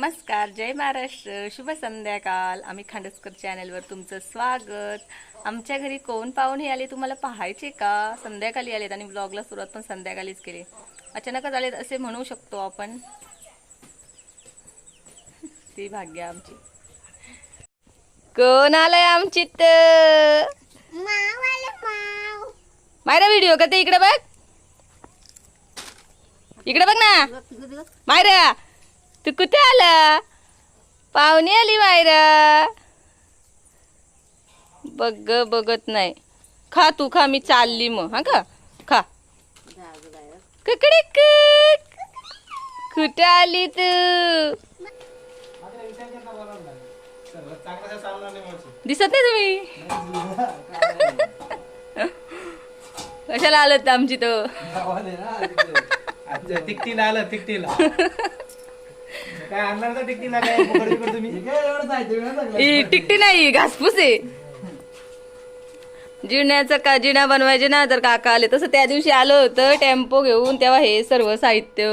नमस्कार जय महाराष्ट्र. शुभ संध्याकाळ. आम्ही खांडसकर चॅनलवर तुमचं स्वागत. आमच्या घरी कोण पाहुणे आले तुम्हाला पाहायचे का? संध्याकाळी आलेत आणि ब्लॉगला सुरुवात पण संध्याकाळीच केली. अचानकच आलेत असे म्हणू शकतो आपण. ती भाग्य आमची. कोण आलंय आमची तर मायरा व्हिडिओ का ते इकडे बघ? इकडे बघ ना. मायरा. तू कुठे आला? पाहुणे आली मायरा. बघ बघत नाही. खा तू खा मी चालली मग. हा का खा. ककडे कुक. कुठे आली तू? दिसत नाही तुम्ही? कशाला आलं आमची तो? तिकटीला आलं तिकटीला. काय आणणार का तिकटीला काय? पकड बिकड तुम्ही? ई, टिकटी नाही घासपूस आहे. जिण्याचं का जिना बनवायचे ना तर काका आले. तसं त्या दिवशी आलं होतं टेम्पो घेऊन तेव्हा हे सर्व साहित्य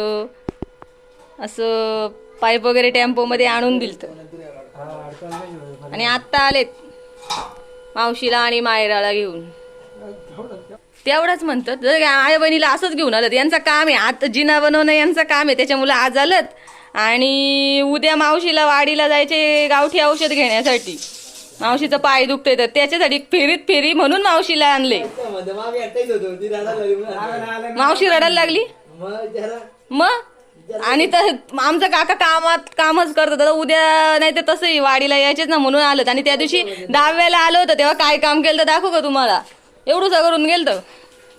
असं पाईप वगैरे टेम्पो मध्ये आणून दिलत. आणि आत्ता आलेत मावशीला आणि मायराला घेऊन. तेवढंच म्हणतात जर आई बहिणीला असंच घेऊन आलं यांचं काम आहे. आता जिना बनवणं यांचं काम आहे. त्याच्यामुळे आज आलत. आणि उद्या मावशीला वाडीला जायचे गावठी औषध घेण्यासाठी मावशीचं पाय दुखतंय तर त्याच्यासाठी फेरीत फेरी म्हणून मावशीला आणले मावशी रडायला लागली मग आणि तर आमचं काका कामात कामच करत होतं उद्या नाही तर तसंही वाडीला यायचेच ना म्हणून आलं आणि त्या दिवशी दहाव्याला आलं होतं तेव्हा काय काम केलं तर दाखवू का तुम्हाला एवढं करून गेलतं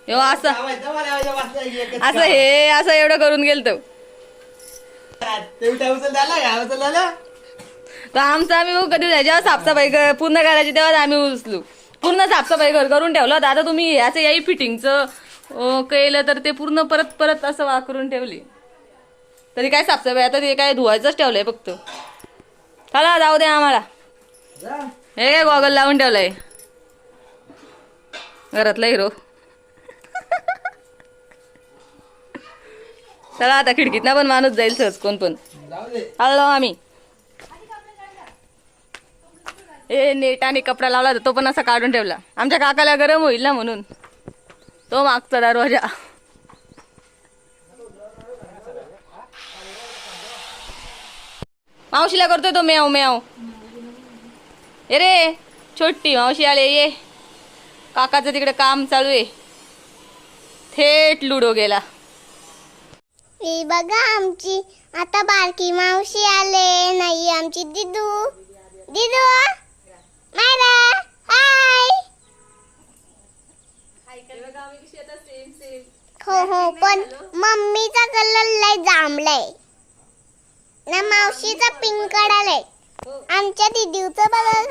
एव्हा असं असं हे असं एवढं करून गेलतं तर आमचं आम्ही कधी जेव्हा साफसफाई क- पूर्ण करायची तेव्हा आम्ही उचलू. पूर्ण साफसफाई घर करून ठेवलं. होतं आता तुम्ही असं याही फिटिंगचं अं, केलं तर ते पूर्ण परत परत असं वाकरून ठेवली. तरी काय साफसफाई? आता ते काय धुवायचंच ठेवलंय फक्त. चला जाऊ द्या आम्हाला. हे काय गॉगल लावून ठेवलंय? घरातला हिरो. चला आता खिडकीतनं पण माणूस जाईल सहज कोण पण. आलो आम्ही. ए नेटाने कपडा लावला होता तो पण असा काढून ठेवला. आमच्या काकाला गरम होईल ना म्हणून. तो मागचा दरवाजा. मावशीला करतोय तो मेव मेव ए रे छोटी मावशी आले ये. काकाचं तिकडे काम चालू आहे. थेट लुडो गेला. ही बघा आमची. आता बारकी मावशी आले. नाही आमची दिदू. दिदू मायरा हाय. हो हो पण मम्मीचा कलर लय जांभलाय. ना मावशीचा पिंक आलाय आमच्या दिदूचा बघा.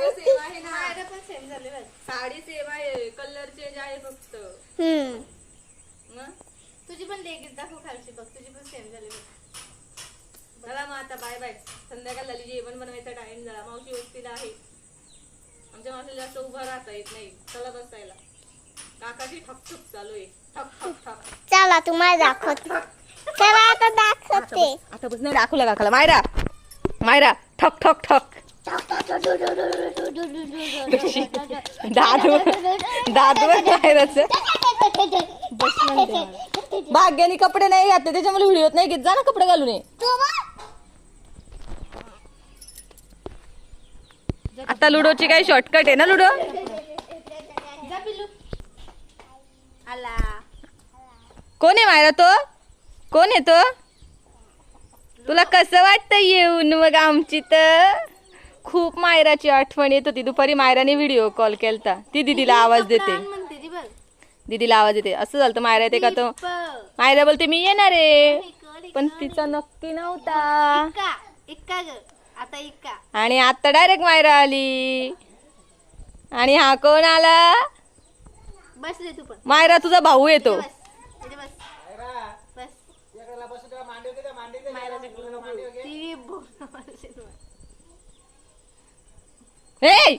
साडी सेम आहे. कलर चेंज आहे फक्त. हम्म. तुझी पण लेगीच दाखव खालची बघ तुझी पण सेम झाली बघ. चला मग आता बाय बाय संध्याकाळ झाली जेवण बनवायचा टाइम झाला. मावशी वस्तीला आहे. आमच्या मावशीला जास्त उभं राहता येत नाही. चला बसायला. काकाची ठकठक चालू आहे. ठक ठक ठक. चला तुम्हाला दाखवते. चला आता दाखवते. आता बस नाही दाखवला काकाला. मायरा मायरा ठक ठक ठक. दादू दादू मायराच. भाग्याने कपडे नाही घातले त्याच्यामुळे व्हिडिओत नाही. घेत जा ना कपडे घालून ये. आता लुडोची काही शॉर्टकट आहे ना लुडो? कोण आहे मायरा तो? कोण आहे तो? तुला कसं वाटतं येऊन मग आमची तर? खूप मायराची आठवण येत होती. दुपारी मायराने व्हिडिओ कॉल केलता. ती दिदीला आवाज देते. दीदीला आवाज देते. असं झालं तर मायरा येते का तो मायरा बोलते मी येणार आहे. पण तिचा नक्की नव्हता. इक्का इक्का ग. आता इक्का. आणि आता डायरेक्ट मायरा आली. आणि हा कोण आला? बस रे तू पण. मायरा तुझा भाऊ येतो हे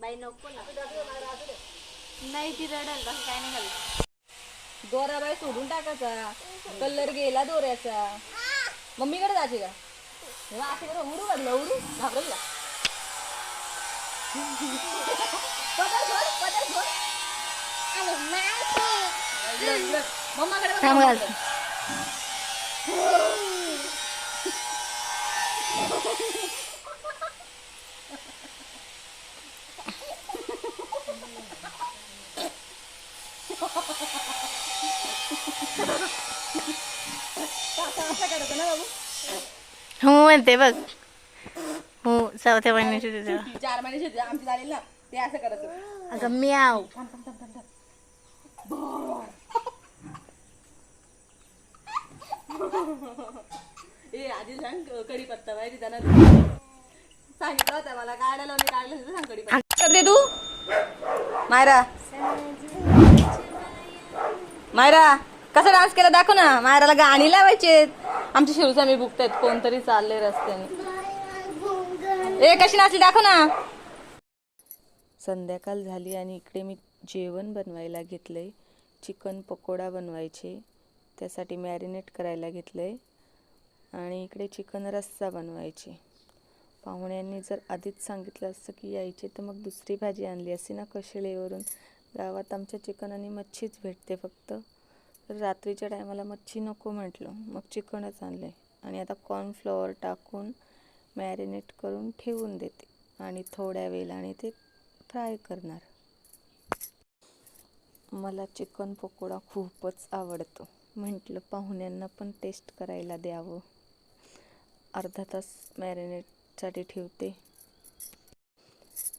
बाई नको ना. नाही ती रडल बस काय नाही घालत दोराबाई सोडून टाकायचा. कलर गेला दोऱ्याचा. मम्मीकडे जायचे का? उडू लागलं उडू. घाबरला सोड. आणि मावशी मम्माकडे. हो म्हणते बघ. हो चौथ्या महिन्याची तुझ्या चार महिन्याची होती आमची झाली ना ते असं करायचं अगं म्याव. ए आधी सांग कढीपत्ता माहिती त्यांना सांगितलं होतं मला मी होतं सांग करते तू? मायरा. मायरा कसा डान्स केला? दाखव ना. मायराला गाणी लावायचे आमच्या शिरूचा मी बुकतायत कोणतरी चालले रस्त्याने. ए कशी नाचली? दाखव ना. संध्याकाळ झाली आणि इकडे मी जेवण बनवायला घेतलंय चिकन पकोडा बनवायचे त्यासाठी मॅरिनेट करायला घेतलंय आणि इकडे चिकन रस्सा बनवायचे. पाहुण्यांनी जर आधीच सांगितलं असतं की यायचे तर मग दुसरी भाजी आणली. असती ना कशेळेवरून गावात आमच्या चिकन आणि मच्छीच भेटते फक्त. तर रात्रीच्या टायमाला मच्छी नको म्हटलं. मग चिकनच आणले आणि आता कॉर्नफ्लॉवर टाकून मॅरिनेट करून ठेवून देते. आणि थोड्या वेळाने ते फ्राय करणार. मला चिकन पकोडा खूपच आवडतो. म्हटलं पाहुण्यांना पण टेस्ट करायला द्यावं. अर्धा तास मॅरिनेटसाठी ठेवते.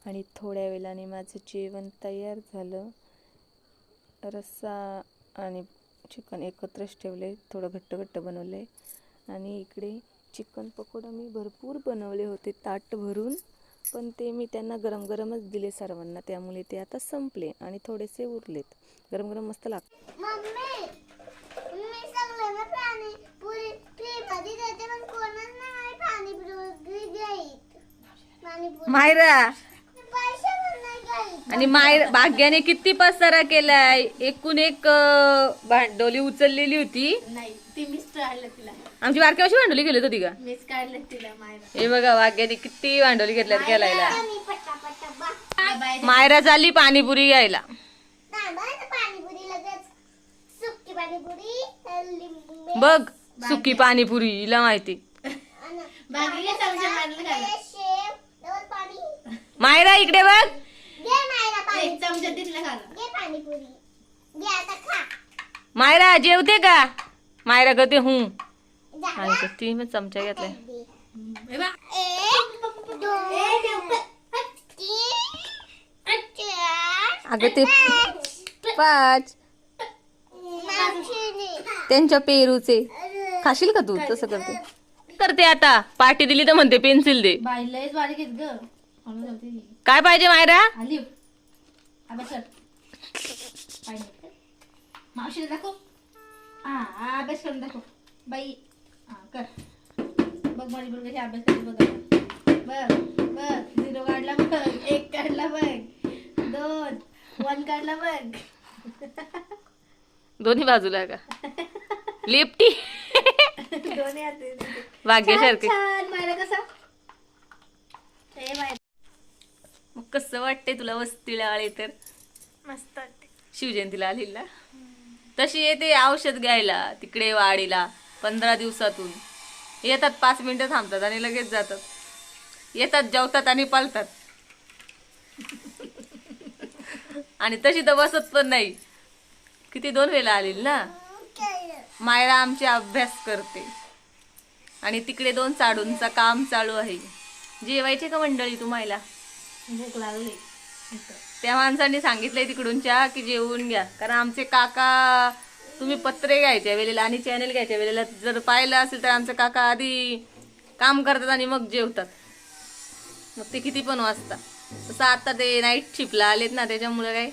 आणि थोड्या वेळाने माझं जेवण तयार झालं. रस्सा आणि चिकन एकत्रच ठेवले थोडं घट्ट घट्ट बनवले. आणि इकडे चिकन पकोडा मी भरपूर बनवले होते ताट भरून पण ते मी त्यांना गरम गरमच दिले सर्वांना. त्यामुळे ते आता संपले आणि थोडेसे उरलेत. गरम गरम मस्त लागतात मम्मी मी सगळे ना पाणी पुरी फ्री मध्ये देते पण कोणच नाही पाणीपुरी घेत पाणीपुरी मायरा आणि माय भाग्याने किती पसारा केलाय? एकूण एक भांडोली उचललेली होती. नाही ती मिस काढलं तिला. आमची बारकी अशी भांडोली गेली होती का? हे बघा भाग्याने किती भांडोली घेतल्यात गेलायला मायरा चालली पाणीपुरी घ्यायला. थांबा ना पाणीपुरी लगेच. सुकी पाणीपुरी लिंबू. बघ सुकी पाणीपुरी हिला माहिती. मायरा इकडे बघ. एक चमचा तिथला खाला घे पाणीपुरी घे आता खा. मायरा जेवते का? मायरा गते हूं? आणि ती मग चमचा घेतलाय. अगं ते पाच. त्यांच्या पेरूचे. खाशील का तू? तसं करते. करते आता. पार्टी दिली तर म्हणते पेन्सिल दे. बाई लयच बारीक आहेत ग. म्हणून जाऊ दे. काय पाहिजे मायरा. मावशीला दाखव. हा अभ्यास करून दाखव. बाई हा कर. बघ माझी अभ्यास बघ. बघ बघ. झिरो काढला बघ. एक काढला बघ. दोन. वन काढला बघ. दोन्ही बाजूला का? लेफ्टी दोन्ही भाग्यासारखे छान मायला कसा? मग कसं वाटतंय तुला वस्तीला आले तर? मस्त वाटते शिवजयंतीला आली ना तशी येते औषध घ्यायला तिकडे वाडीला पंधरा दिवसातून. येतात पाच मिनिटं थांबतात आणि लगेच जातात. येतात जेवतात आणि पळतात आणि तशी तर बसत पण नाही. किती दोन वेळेला आलेली ना? मायरा आमची अभ्यास करते. आणि तिकडे दोन चाडूंचा काम चालू आहे. जेवायचे का मंडळी तुम्हाला भूक लागली. त्या माणसांनी सांगितलंय तिकडूनच्या की जेवून घ्या. कारण आमचे काका तुम्ही पत्रे घ्यायच्या वेळेला आणि चॅनल घ्यायच्या वेळेला जर पाहिलं असेल तर आमचे काका आधी काम करतात आणि मग जेवतात. मग ते किती पण वाजता. तसं आता ते नाईट शिपला आलेत ना त्याच्यामुळे काय?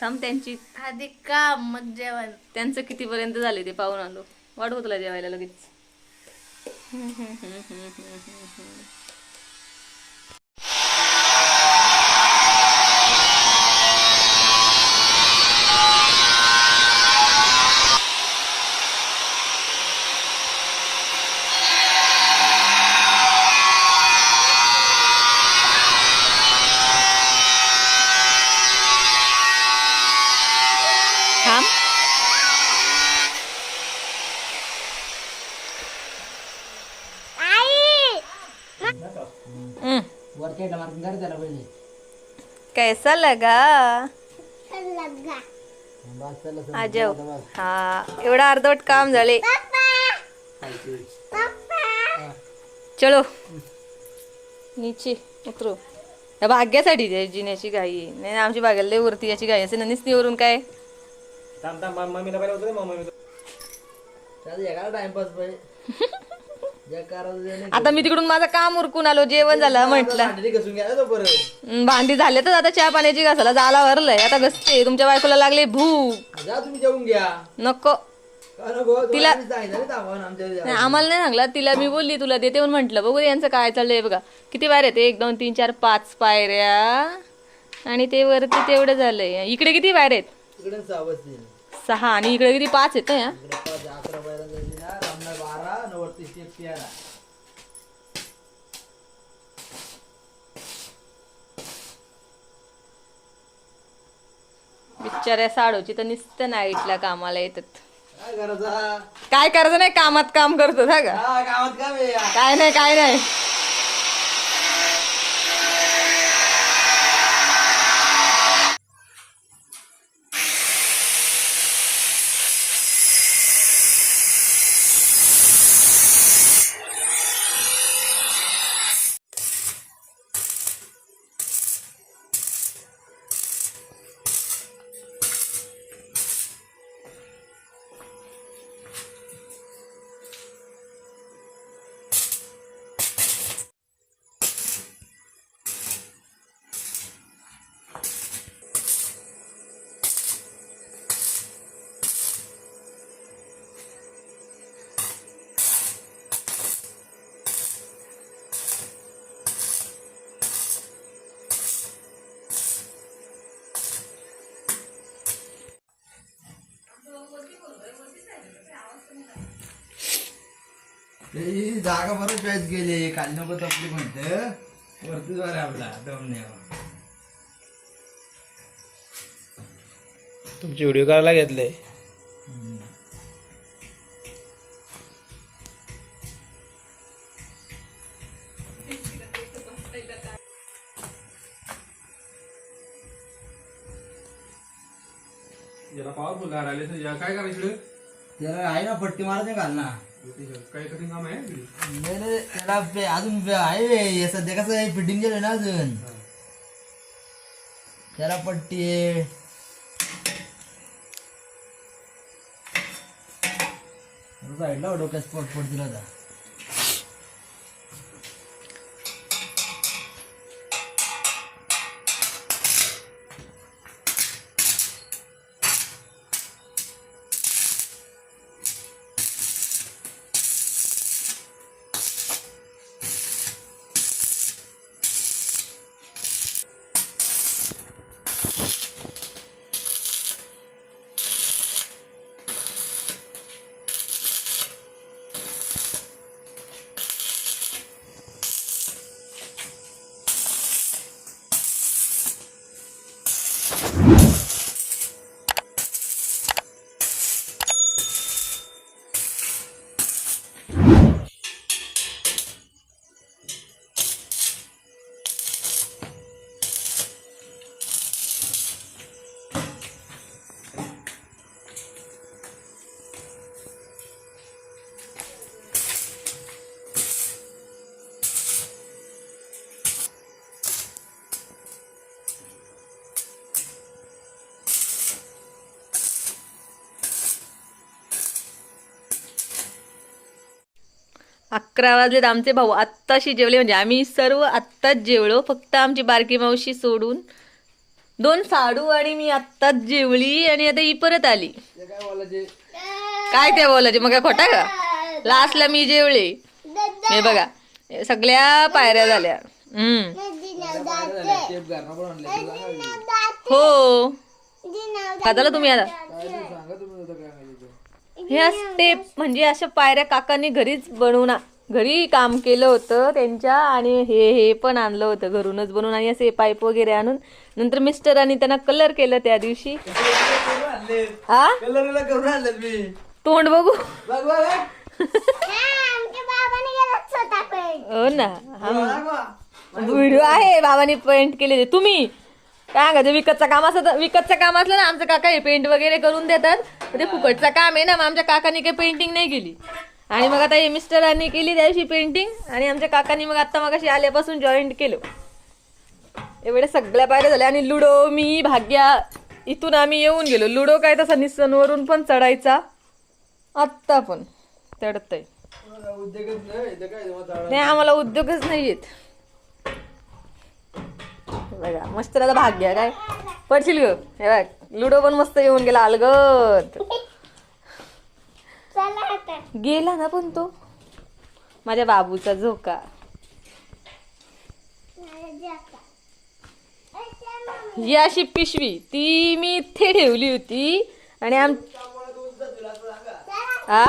थांब त्यांची. आधी काम मग जेवण. त्यांचं कितीपर्यंत झाले ते पाहून आलो. वाढवू तुला जेवायला लगेच. you कैसा लगा? लगा. बस त्याला आजव हा एवढा अर्धवट काम झाले. चलो. नीचे उतरू. या भाग्यासाठी ते जिन्याची गाई. आहे नाही आमची भाग्याला लय वरती याची गाई. असे ननीच वरून काय? थांब थांब मम्मीला पहिला होतं मम्मी त्याला टाइमपास पाहिजे. आता मी तिकडून माझं काम उरकून आलो जेवण झालं म्हटलं. भांडी घासून घ्या ना तो परत भांडी झाले तर आता चहा पाण्याची घासाला जाला भरलंय. आता घसते तुमच्या बायकोला लागले भूक. जा तुम्ही जेवून घ्या. नको. का नको? तिला- तिला सांगितलं ना थांबा ना आमच्या घरी नाही आम्हाला नाही सांगला तिला मी बोलली तुला देते म्हणून म्हटलं. बघू दे यांचं काय चाललंय बघा. किती पायऱ्या आहेत? एक दोन तीन चार पाच पायऱ्या. आणि ते वरती तेवढं झालंय. इकडे किती पायऱ्या आहेत? तिकडे सहा बसतील. सहा आणि इकडे किती पाच ना या? इकडे पाच अकरा बायला जायची ना रामना बारा नवरती स्टेप तेरा बिचाऱ्या साडूची तर नुसतं नाईटला कामाला येतात. काय करायचं काय करायचं नाही कामात काम करतो हा का? काम. काय नाही काय नाही. ही जागा बरं चॉईस गेली. खाली नको तपली म्हणते. वरतीच बरं आपला दम नाही तुमचे व्हिडिओ करायला घेतले. याला या काय करायचं? त्याला आहे ना पट्टी मारायचं घाल ना काय काम आहे नाही त्याला पे- अजून पे- आहे हे सध्या कसं आहे फिटिंग केलं ना अजून. त्याला पट्टी आहे. साईडला डोक्यात स्पॉट पडतील दिला अकरा वाजलेत. आमचे भाऊ आत्ताशी जेवले. म्हणजे आम्ही सर्व आत्ताच जेवलो. फक्त आमची बारकी मावशी सोडून दोन साडू आणि मी आत्ताच जेवली आणि आता ही परत आली. काय त्या बोलायचे? मग काय खोटा का? लास्टला मी जेवले. हे बघा सगळ्या पायऱ्या झाल्या. हम्म. हो. खाताला तुम्ही आता तुम्ही आता ह्या स्टेप म्हणजे अशा पायऱ्या काकांनी घरीच बनवून घरी काम केलं होतं त्यांच्या आणि हे हे पण आणलं होतं घरूनच बनवून आणि असे पाईप वगैरे आणून. नंतर मिस्टरांनी त्यांना कलर केलं त्या दिवशी. हा? कलरला करून आणले मी. तोंड बघू. हो ना. व्हिडिओ आहे बाबांनी पेंट केलेले. तुम्ही? काय सांगायचं विकतचं काम असं विकतचं काम असलं ना आमचं काका हे पेंट वगैरे करून देतात. ते फुकटचं काम आहे ना मग आमच्या काकांनी काही पेंटिंग नाही केली. आणि मग आता हे मिस्टरांनी केली त्या दिवशी पेंटिंग आणि आमच्या काकांनी मग आता मग आल्यापासून जॉईंट केलं. एवढ्या सगळ्या पायऱ्या झाल्या आणि लुडो मी भाग्या इथून आम्ही येऊन गेलो. लुडो काय तसा निसनवरून पण चढायचा. आत्ता पण चढत नाही आम्हाला उद्योगच नाही येत बघा मस्त त्याला भाग्या काय? पडशील ग. हे बघ लुडो पण मस्त येऊन गेला अलगद. चला आता. गेला ना पण तो. माझ्या बाबूचा झोका. ही अशी पिशवी. ती मी इथे ठेवली होती. आणि आम आ?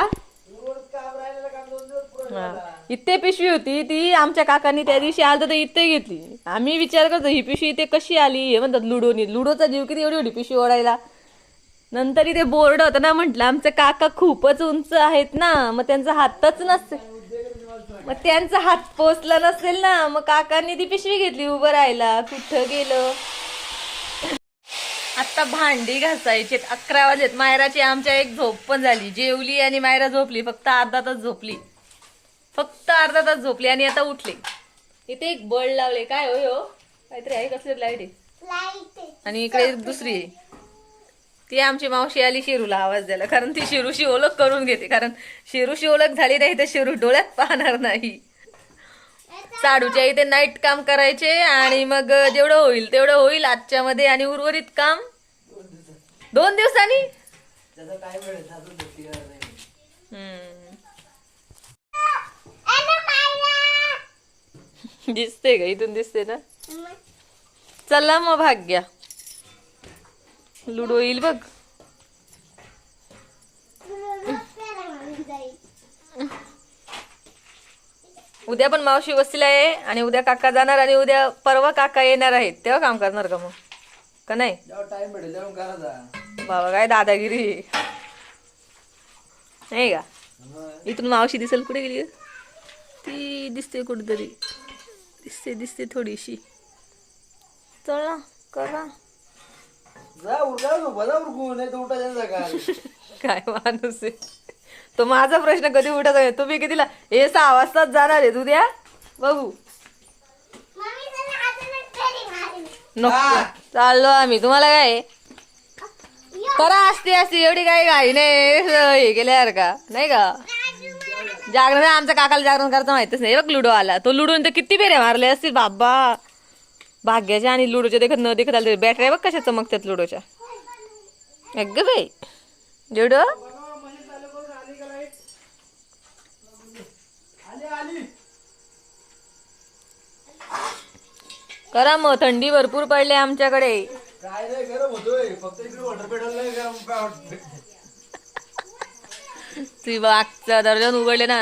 हा. इथे पिशवी होती. ती आमच्या काकांनी त्या दिवशी आलं तर इथे घेतली. आम्ही विचार करतो ही पिशवी इथे कशी आली? हे म्हणतात लुडोनी. लुडोचा जीव किती एवढी एवढी पिशवी ओढायला. नंतर इथे बोर्ड होतं ना म्हटलं आमचे काका खूपच उंच आहेत ना मग त्यांचा हातच नसते मग त्यांचा हात पोचला नसेल ना मग काकांनी ती पिशवी घेतली उभं राहायला. कुठं गेलं? आता भांडी घासायचे अकरा वाजलेत. मायराची आमच्या एक झोप पण झाली. जेवली आणि मायरा झोपली फक्त अर्धा तास झोपली. फक्त अर्धा तास झोपली आणि आता उठली. इथे एक बल्ब लावले काय होय? हो काहीतरी आहे कसली लाइट आहे? लाइट आणि इकडे दुसरी आहे. ती आमची मावशी आली शिरूला आवाज द्यायला. कारण ती शिरूशी ओळख करून घेते. कारण शिरूशी ओळख झाली नाही तर शिरू डोळ्यात पाहणार नाही. साडूच्या इथे नाईट काम करायचे आणि मग जेवढं होईल तेवढं होईल आजच्या मध्ये आणि उर्वरित काम. दोन दिवसांनी? दिसते का इथून दिसते ना? चला मग भाग्या. लुडो येईल बघ. उद्या पण मावशी वस्तीला आहे आणि उद्या काका जाणार आणि उद्या परवा काका येणार आहेत. तेव्हा काम करणार का मग? का नाही? बाबा काय दादागिरी. नाही का? इथून मावशी दिसेल कुठे गेली? ती दिसते कुठेतरी. दिसते दिसते थोडीशी. चला करा. जा उरका नाही तर काय माणूस आहे. तो माझा प्रश्न कधी उठत आहे तुम्ही कितीला? हे सहा वाजताच जाणार आहे उद्या? बघू. नको. चाललो आम्ही. तुम्हाला काय आहे? करा असते असते एवढी काही घाई नाही. हे केल्यावर का? नाही का? जागरण आमच्या काकाला जागरण करता माहितच नाही. हे बघ लुडो आला. तो लुडो तर किती फेऱ्या मारले असतील. बाबा. भाग्याच्या आणि लुडोच्या देखत न देखत आले बॅटऱ्या बघ कशा चमकतात लुडोच्या. अग बाई. लुडो करा मग थंडी भरपूर पडली आमच्याकडे. काय नाही गरम होतोय. फक्त इकडे वॉटर पेट्रोल नाही गरम काय वाटत ती मागचा दर्जन उघडले ना.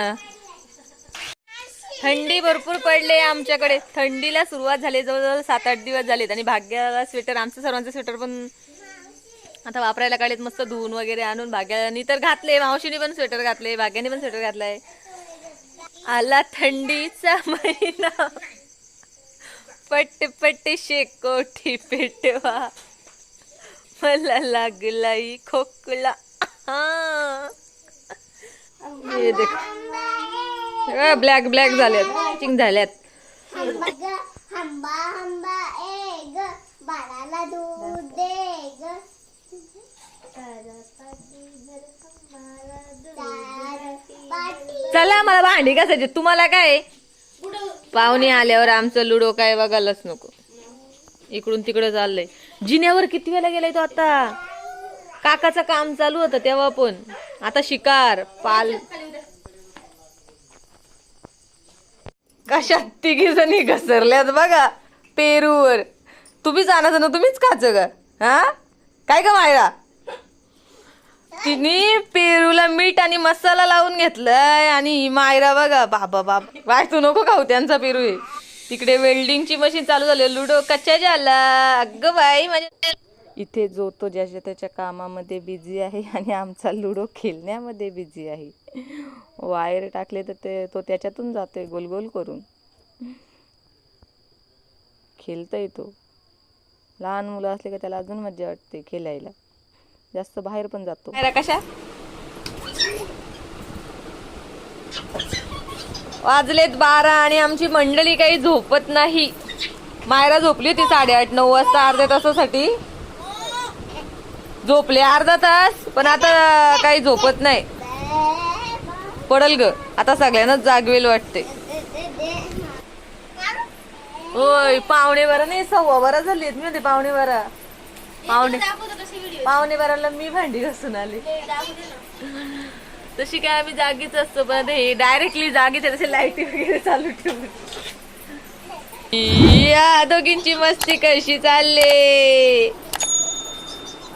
थंडी भरपूर पडले आमच्याकडे. थंडीला सुरुवात झाली जवळजवळ सात आठ दिवस झालेत. आणि भाग्याला स्वेटर आमचं सर्वांचं स्वेटर पण आता वापरायला काढलेत मस्त धुवून वगैरे आणून भाग्यानी तर घातले मावशीने पण स्वेटर घातले भाग्याने पण स्वेटर घातलाय. आला थंडीचा महिना. पट्टे पट्टे शेकोठी पेटवा. मला लागलाई खोकला. हा. हे देख ब्लॅक ब्लॅक झाल्यात. चिंग झाल्यात. हंबा ग हंबा हंबा ए ग बाळाला दूध दे ग पाटी चला मला भांडी घासायची. तुम्हाला काय? पाहुणे आल्यावर आमचं लुडो काय बघायलाच नको. इकडून तिकडं चाललंय. जिन्यावर किती वेळा गेलाय तो आता? काकाचं काम चालू होतं तेव्हा पण. आता शिकार पाल कशात तिघी जणी घसरल्यात बघा पेरूवर. तुम्हीच आणायचं ना तुम्हीच खायचं ग हा? काय का मायरा? तिने पेरूला मीठ आणि मसाला लावून घेतलाय आणि मायरा बघा बाबा बाबा. बाय तू नको खाऊ त्यांचा पेरू आहे तिकडे वेल्डिंगची मशीन चालू झाली लुडो कच्च्या झाला. अगं बाई माझ्या इथे जो तो ज्याच्या त्याच्या कामामध्ये बिझी आहे आणि आमचा लुडो खेळण्यामध्ये बिझी आहे. वायर टाकले तर ते तो त्याच्यातून जातोय गोल गोल करून. खेळतोय तो. लहान मुलं असले का त्याला अजून मजा वाटते खेळायला. जास्त बाहेर पण जातो. कशा? वाजलेत बारा आणि आमची मंडळी काही झोपत नाही. मायरा झोपली होती साडेआठ नऊ वाजता अर्ध्या तासासाठी. झोपले अर्धा तास पण आता काही झोपत नाही. पडल ग. आता सगळ्यांनाच जागवेल वाटते. होय पावणे बारा नाही सव्वा बारा झाली मी होते पावणे बारा. पावणे दाखवतो पावणे बाराला मी भांडी घासून आली. तशी काय आम्ही जागीच असतो पण हे डायरेक्टली जागीच आहे तसे लाईटी वगैरे चालू ठेवून. या दोघींची मस्ती कशी चालले?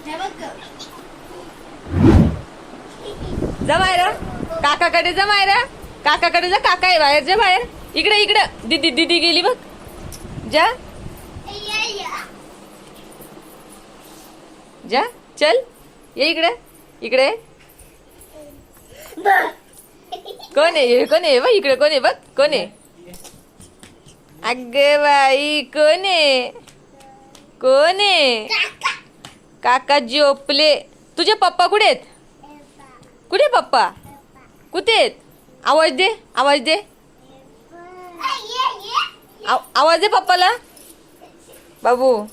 हे जा मायरा काकाकडे जा काकाकडे जा काका आहे बाहेर जा बाहेर. इकडे इकडे. दिदी दिदी गेली बघ. जा. जा चल. ये इकडे इकडे. कोण आहे? कोण आहे? बघ इकडे कोण आहे? बघ कोण आहे? अग बाई कोण आहे? कोण आहे? काका झोपले. तुझे पप्पा कुठे आहेत? कुठे पप्पा? कुठे आहेत? आवाज दे आवाज दे. आव- आवाज दे पप्पाला. बाबू.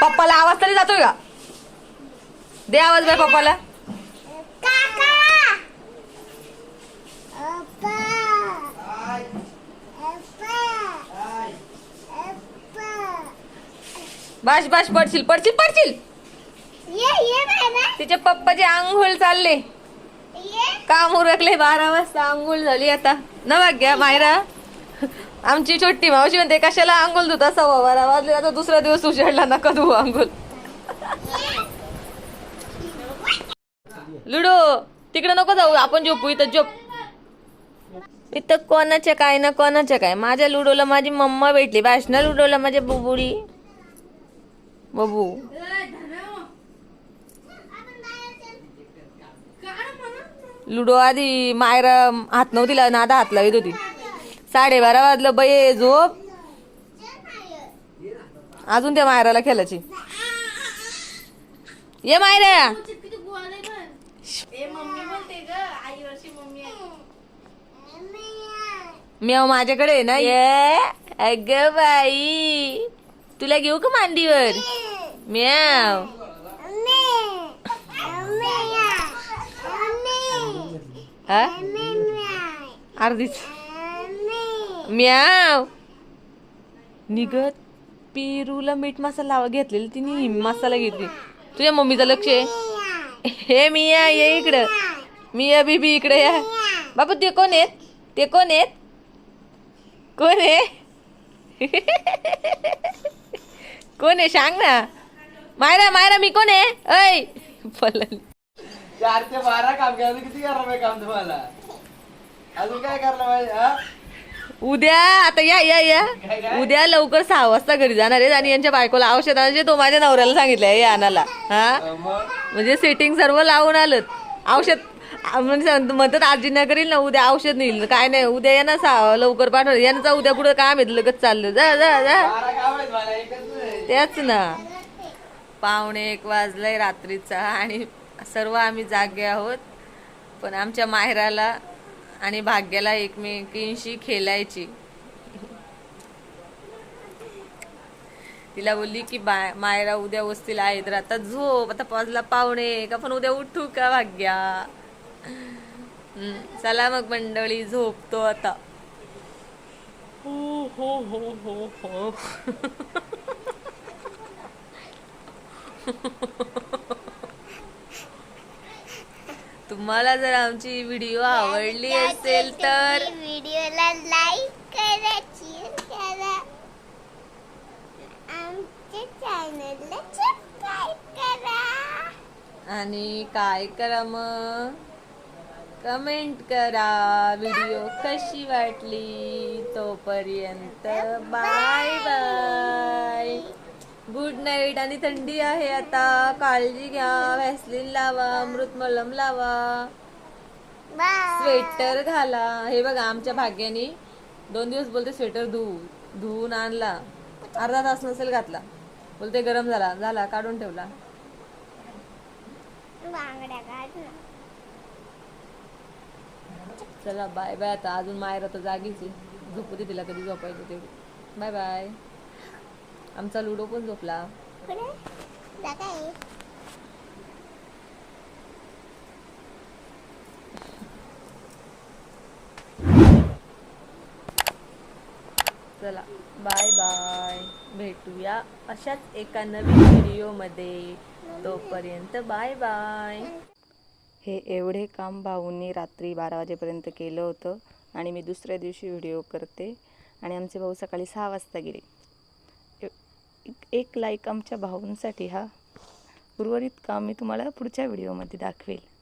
पप्पाला आवाज तरी जातोय का? दे आवाज बाय पप्पाला. बाश बाश पडशील पडशील पडशील. तिच्या पप्पाचे आंघोळ चालले. काम उरकले बारा वाजता आंघोळ झाली आता. न घ्या मायरा. आमची छोटी मावशी म्हणते कशाला आंघोळ धुता सव्वा बारा वाजले आता दुसरा दिवस उजाडला नका धुवू आंघोळ. लुडो तिकडे नको जाऊ आपण झोपू इथं झोप. इथं कोणाच्या काय ना कोणाच्या काय? माझ्या लुडोला माझी मम्मा भेटली. भाषणा लुडोला माझ्या बुबुडी बबू. लुडो आधी मायरा हात नव्हती ना नादा हात लावित होती. साडेबारा वाजलं बये झोप. अजून त्या मायराला खेळायची. ये मायरा किती गोवाला आहे बघ. ए मम्मी बोलते ग आई वर्षी मम्मी आहे म्याव माझ्याकडे आहे ना? ये. अग बाई. तुला घेऊ का मांडीवर? म्याव. हा? अर्धीच. म्याव. निघत. पेरूला मीठ मसाला लावा घेतलेला तिने मसाला घेतली. तुझ्या मम्मीचं लक्ष आहे. हे मिया ये इकडं. मिया बीबी इकडे या. बाबू ते कोण आहेत? ते कोण आहेत? कोण आहे? कोण आहे? सांग ना. मायरा मायरा मी कोण आहे? ऐ पळाली. चार ते बारा काम करायचं किती करायला पाहिजे काम तुम्हाला? अजून काय करायला पाहिजे हा? उद्या आता या या या. उद्या लवकर सहा वाजता घरी जाणार आहेत आणि यांच्या बायकोला औषध आणायचे तो माझ्या नवऱ्याला सांगितलंय या आणायला. हा? अं, मग? म्हणजे सेटिंग सर्व लावून आलं औषध आ, म्हणजे सांग- म्हणतात आजीना करील ना उद्या औषध नेईल. काय नाही उद्या या ना सा लवकर पाठव यांचा उद्या पुढे काम येत लगेच चाललं. जा जा जा. नाही. तेच ना. पावणे एक वाजलंय रात्रीचा आणि सर्व आम्ही जागे आहोत. पण आमच्या माहेराला आणि भाग्याला एकमेकींशी खेळायची. तिला बोलली की बा मायरा उद्या वस्तीला आहेत आता झोप आता पाचला पावणे का पण उद्या उठू का भाग्या? चला मग मंडळी झोपतो आता. हो हो हो हो हो. तुम्हाला जर आमची व्हिडिओ आवडली असेल तर व्हिडिओला लाईक करा शेअर करा. आमच्या चॅनलला सबस्क्राईब करा. आणि काय करा मग? कमेंट करा. व्हिडिओ कशी वाटली तोपर्यंत? Bye bye. गुड नाईट आणि थंडी आहे आता. काळजी घ्या. व्हॅसलिन लावा. अमृत मलम लावा. स्वेटर घाला. हे बघा आमच्या भाग्याने दोन दिवस बोलते स्वेटर धुवू धुवून आणला. अर्धा तास नसेल घातला. बोलते गरम झाला. झाला काढून ठेवला. बांगड्या चला बाय बाय आता अजून मायरा तर जागीच आहे. झोपू दे तिला कधी झोपायचं तेवढी. बाय बाय आमचा लुडो पण झोपला? चला बाय बाय भेटूया अशाच एका नवीन व्हिडिओमध्ये तोपर्यंत बाय बाय हे एवढे काम भाऊंनी रात्री बारा वाजेपर्यंत केलं होतं आणि मी दुसऱ्या दिवशी व्हिडिओ करते आणि आमचे भाऊ सकाळी सहा वाजता गेले. एक- एक लाईक आमच्या भाऊंसाठी हा उर्वरित काम मी तुम्हाला पुढच्या व्हिडिओमध्ये दाखवेल.